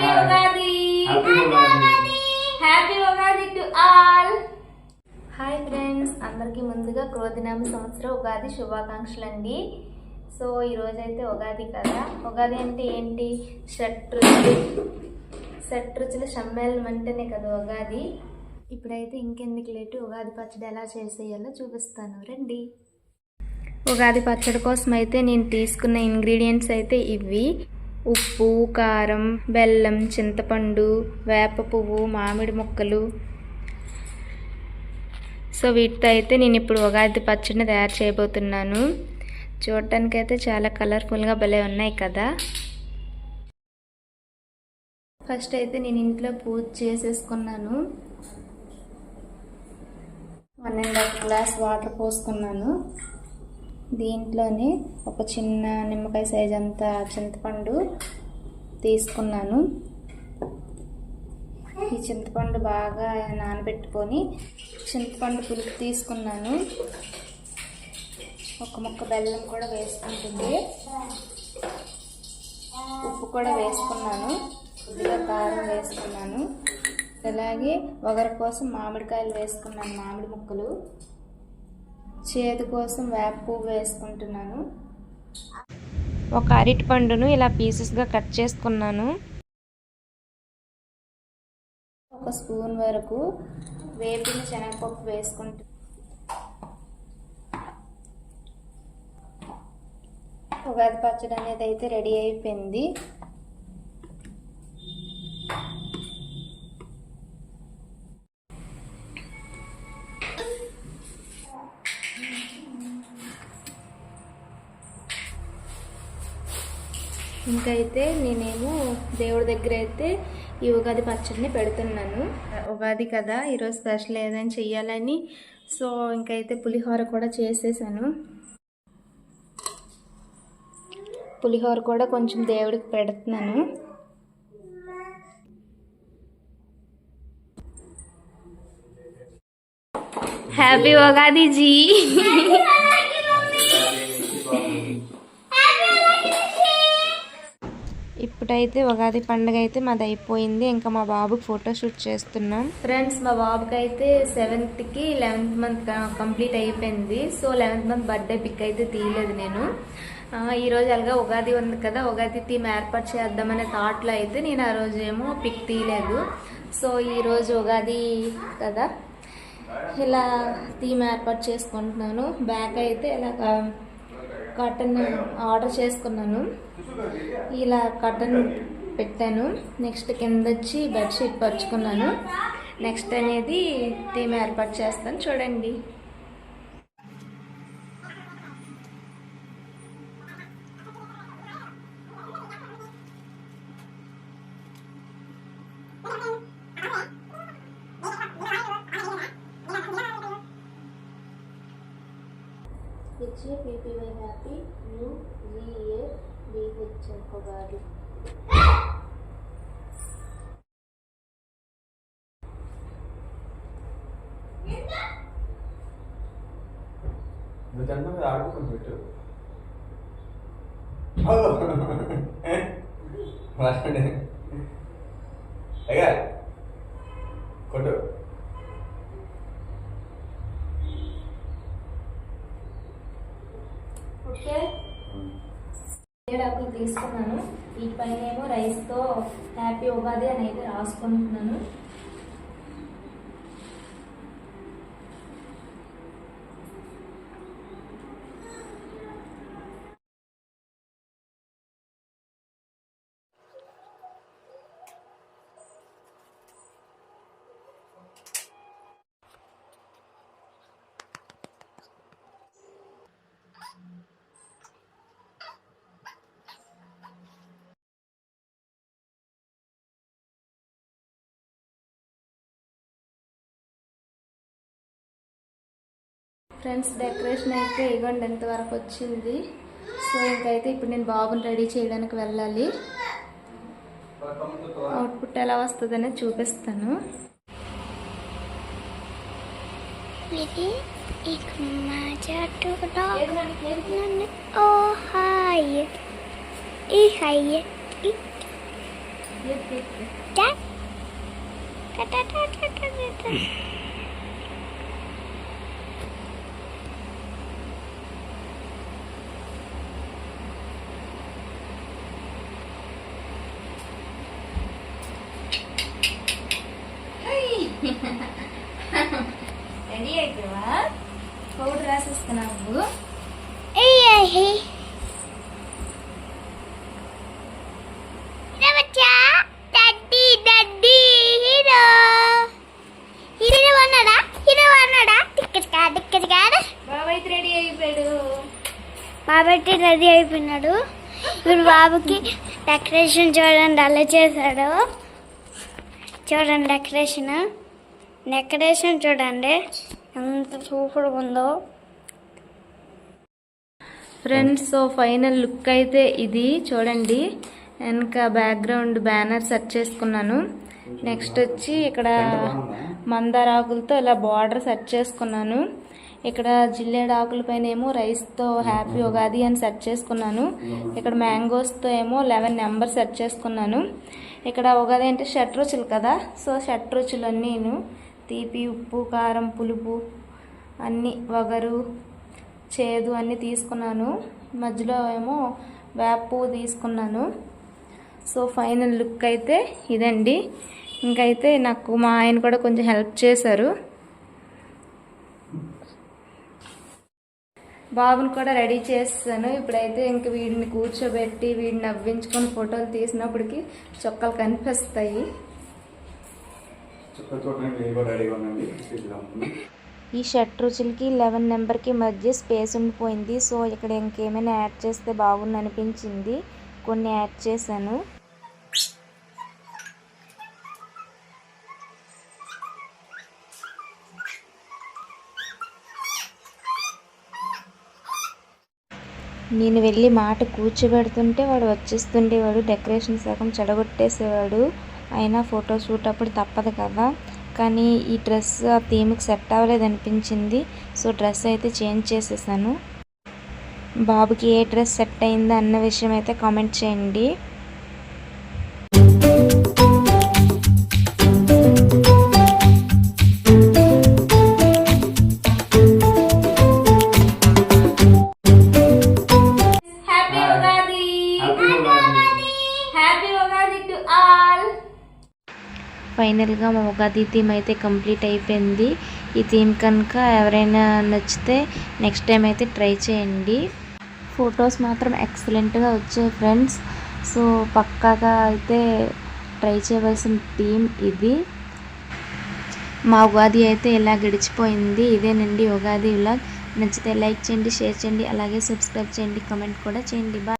Happy Ugadi happy Ugadi happy Ugadi to all hi friends అందరికీ ముందుగా క్రోధినామ సంవత్సరం ఉగాది శుభాకాంక్షలు అండి సో ఈరోజు అయితే ఉగాది కదా. ఉగాది అంటే ఏంటి? షట్రుచులు షట్రుచుల సమ్మేళనం అంటేనే కదా ఉగాది. ఇప్పుడైతే ఇంకెందుకు లేటు? ఉగాది పచ్చడి ఎలా చేసేయాలో చూపిస్తాను. రండి. ఉగాది పచ్చడి కోసం అయితే నేను తీసుకున్న ఇంగ్రీడియంట్స్ అయితే ఇవి. ఉప్పు కారం బెల్లం చింతపండు వేప పువ్వు మామిడి ముక్కలు. సో వీటితో అయితే నేను ఇప్పుడు ఉగాది పచ్చడిని తయారు చేయబోతున్నాను. చూడటానికైతే చాలా కలర్ఫుల్గా భలే ఉన్నాయి కదా. ఫస్ట్ అయితే నేను ఇంట్లో పూజ చేసేసుకున్నాను. One and half glass water పోసుకున్నాను. దీంట్లోనే ఒక చిన్న నిమ్మకాయ సైజ్ అంత చింతపండు తీసుకున్నాను. ఈ చింతపండు బాగా నానబెట్టుకొని చింతపండు పులుపు తీసుకున్నాను. ఒక ముక్క బెల్లం కూడా వేసుకుంటుంది. ఉప్పు కూడా వేసుకున్నాను. కొద్దిగా కారం వేసుకున్నాను. అలాగే వగర కోసం మామిడికాయలు వేసుకున్నాను మామిడి ముక్కలు. చేదు కోసం వేప పువ్వు వేసుకుంటున్నాను. ఒక అరటి పండును ఇలా పీసెస్గా కట్ చేసుకున్నాను. ఒక స్పూన్ వరకు వేపిన శనగపప్పు వేసుకుంటు ఉగాది పచ్చడి అనేది అయితే రెడీ అయిపోయింది. ఇంకైతే నేనేమో దేవుడి దగ్గర అయితే ఈ ఉగాది పచ్చడిని పెడుతున్నాను. ఉగాది కదా ఈరోజు స్పెషల్ ఏదైనా చెయ్యాలని. సో ఇంకైతే పులిహోర కూడా చేసేసాను. పులిహోర కూడా కొంచెం దేవుడికి పెడుతున్నాను. Happy Ugadi G. ఇప్పుడైతే ఉగాది పండుగ అయితే మాది అయిపోయింది ఇంకా మా బాబుకి ఫోటో షూట్ చేస్తున్నాం. ఫ్రెండ్స్ మా బాబుకి అయితే సెవెంత్కి లెవెన్త్ మంత్ కంప్లీట్ అయిపోయింది. So eleventh month birthday pic అయితే తీయలేదు నేను. ఈరోజు ఈ రోజు అలాగా ఉగాది ఉంది కదా ఉగాది థీమ్ ఏర్పాటు చేద్దామనే థాట్లో అయితే నేను ఆ రోజు ఏమో పిక్ తీయలేదు. సో ఈరోజు ఉగాది కదా ఇలా థీమ్ ఏర్పాటు చేసుకుంటున్నాను. బ్యాక్ అయితే ఇలా కాటన్ ఆర్డర్ చేసుకున్నాను. ఇలా కాటన్ పెట్టాను. నెక్స్ట్ కింద వచ్చి బెడ్షీట్ పరుచుకున్నాను. నెక్స్ట్ అనేది థీమ్ ఏర్పాటు చేస్తాను. చూడండి. H A P P Y happy U G A D H Ugadi నువ్వు తింటావు కదా ఆడుకుంటూ పెట్టు. అయ్యా కొట్టు. ఓకే. ఏడాకులు తీసుకున్నాను. ఈ పైన ఏమో రైస్తో హ్యాపీ ఉగాది అని అయితే రాసుకుంటున్నాను. ఫ్రెండ్స్ డెకరేషన్ అయితే ఇవ్వండి ఎంతవరకు వచ్చింది. సో ఇంకైతే ఇప్పుడు నేను బాబుని రెడీ చేయడానికి వెళ్ళాలి. అవుట్పుట్ ఎలా వస్తుందనే చూపిస్తాను. Oh hi. అయిపోయినాడు. ఇప్పుడు బాబుకి డెకరేషన్ చూడండి అలా చేశాడు. చూడండి డెకరేషన్ డెకరేషన్ చూడండి ఎంత సూపర్గా ఉందో. ఫ్రెండ్స్ సో ఫైనల్ లుక్ అయితే ఇది. చూడండి వెనక బ్యాక్గ్రౌండ్ బ్యానర్ సెట్ చేసుకున్నాను. నెక్స్ట్ వచ్చి ఇక్కడ మందార ఆకులతో ఇలా బార్డర్ సెట్ చేసుకున్నాను. ఇక్కడ జిల్లేడు ఆకుల పైన ఏమో రైస్తో హ్యాపీ ఉగాది అని సెట్ చేసుకున్నాను. ఇక్కడ మ్యాంగోస్తో ఏమో లెవెన్ నెంబర్ సెట్ చేసుకున్నాను. ఇక్కడ ఉగాది అంటే షట్ రుచులు కదా? సో షట్ రుచులు అన్నీను తీపి ఉప్పు కారం పులుపు అన్నీ వగరు చేదు అన్నీ తీసుకున్నాను. మధ్యలో ఏమో వేప తీసుకున్నాను. సో ఫైనల్ లుక్ అయితే ఇదండి. ఇంకైతే నాకు మా ఆయన కూడా కొంచెం హెల్ప్ చేశారు. బాబుని కూడా రెడీ చేస్తాను. ఇప్పుడైతే ఇంక వీడిని కూర్చోబెట్టి వీడిని నవ్వించుకొని ఫోటోలు తీసినప్పటికి చొక్కలు కనిపిస్తాయి. ఈ షర్ట్ రుచులకి లెవెన్ నెంబర్కి మధ్య స్పేస్ ఉండిపోయింది. సో ఇక్కడ ఇంకేమైనా యాడ్ చేస్తే బాగుంది అనిపించింది. కొన్ని యాడ్ చేశాను. నేను వెళ్ళి మాట కూర్చోబెడుతుంటే వాడు వచ్చేస్తుండేవాడు డెకరేషన్ సగం చెడగొట్టేసేవాడు. అయినా ఫోటో షూట్ అప్పుడు తప్పదు కదా. కానీ ఈ డ్రెస్ ఆ థీమ్కి సెట్ అవ్వలేదు అనిపించింది సో డ్రెస్ అయితే చేంజ్ చేసేసాను. బాబుకి ఏ డ్రెస్ సెట్ అయిందో అన్న విషయం అయితే కామెంట్ చేయండి. ఫైనల్గా మా ఉగాది థీమ్ అయితే కంప్లీట్ అయిపోయింది. ఈ థీమ్ కనుక ఎవరైనా నచ్చితే నెక్స్ట్ టైం అయితే ట్రై చేయండి. ఫొటోస్ మాత్రం ఎక్సలెంట్గా వచ్చాయి ఫ్రెండ్స్. సో పక్కాగా అయితే ట్రై చేయవలసిన థీమ్ ఇది. మా ఉగాది అయితే ఇలా గడిచిపోయింది. ఇదేనండి ఉగాది ఇలా నచ్చితే లైక్ చేయండి షేర్ చేయండి అలాగే సబ్స్క్రైబ్ చేయండి కామెంట్ కూడా చేయండి. బాయ్.